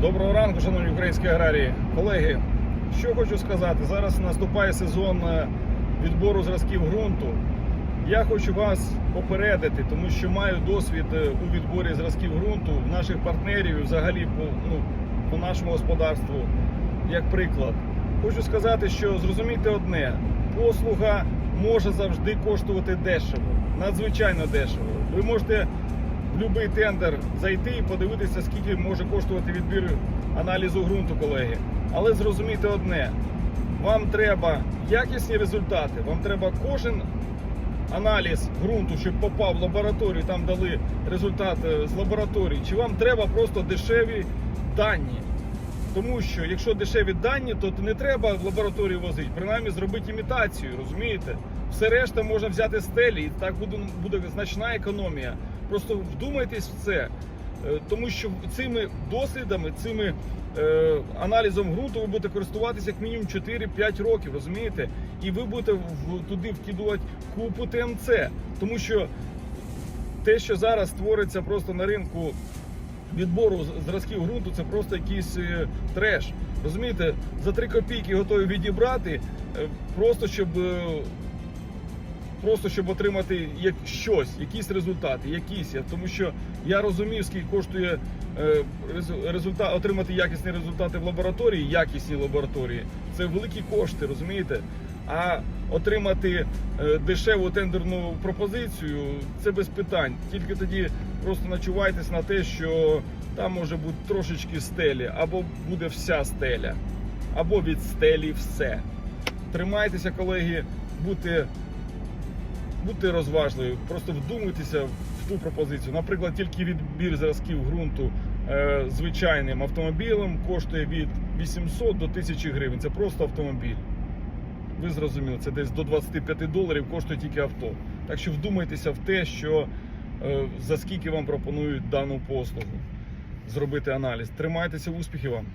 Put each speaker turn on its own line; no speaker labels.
Доброго ранку, шановні українські аграрії. Колеги, що хочу сказати, зараз наступає сезон е, відбору зразків ґрунту. Я хочу вас попередити, тому що маю досвід е, у відборі зразків ґрунту в наших партнерів, взагалі по, ну, по нашому господарству, як приклад. Хочу сказати, що зрозумійте одне: послуга може завжди коштувати дешево, надзвичайно дешево. Ви можете будь-який тендер зайти і подивитися, скільки може коштувати відбір аналізу ґрунту, колеги. Але зрозумійте одне: вам треба якісні результати, вам треба кожен аналіз ґрунту, щоб попав в лабораторію, там дали результат е, з лабораторії, чи вам треба просто дешеві дані. Тому що якщо дешеві дані, то не треба в лабораторію возити, принаймні зробити імітацію, розумієте? Все решта можна взяти стелі, і так буде, буде значна економія. Просто вдумайтесь в це. Е, Тому що цими дослідами, цими е, аналізом ґрунту ви будете користуватися як мінімум 4-5 років, розумієте? І ви будете в, туди вкидувати купу ТМЦ. Тому що те, що зараз твориться просто на ринку відбору зразків ґрунту, це просто якийсь е, треш. Розумієте, за 3 копійки готові відібрати, е, просто щоб. е, Просто щоб отримати як щось, якісь результати, якісь. Тому що я розумію, скільки коштує результат, отримати якісні результати в лабораторії, якісні лабораторії. Це великі кошти, розумієте? А отримати е, дешеву тендерну пропозицію це без питань. Тільки тоді просто начувайтесь на те, що там може бути трошечки стелі, або буде вся стеля, або від стелі все. Тримайтеся, колеги, будьте будьте розважливі, просто вдумайтеся в ту пропозицію. Наприклад, тільки відбір зразків ґрунту е, звичайним автомобілем коштує від 800 до 1000 гривень. Це просто автомобіль. Ви зрозуміли, це десь до 25 доларів коштує тільки авто. Так що вдумайтеся в те, що е, за скільки вам пропонують дану послугу зробити аналіз. Тримайтеся, успіхів вам!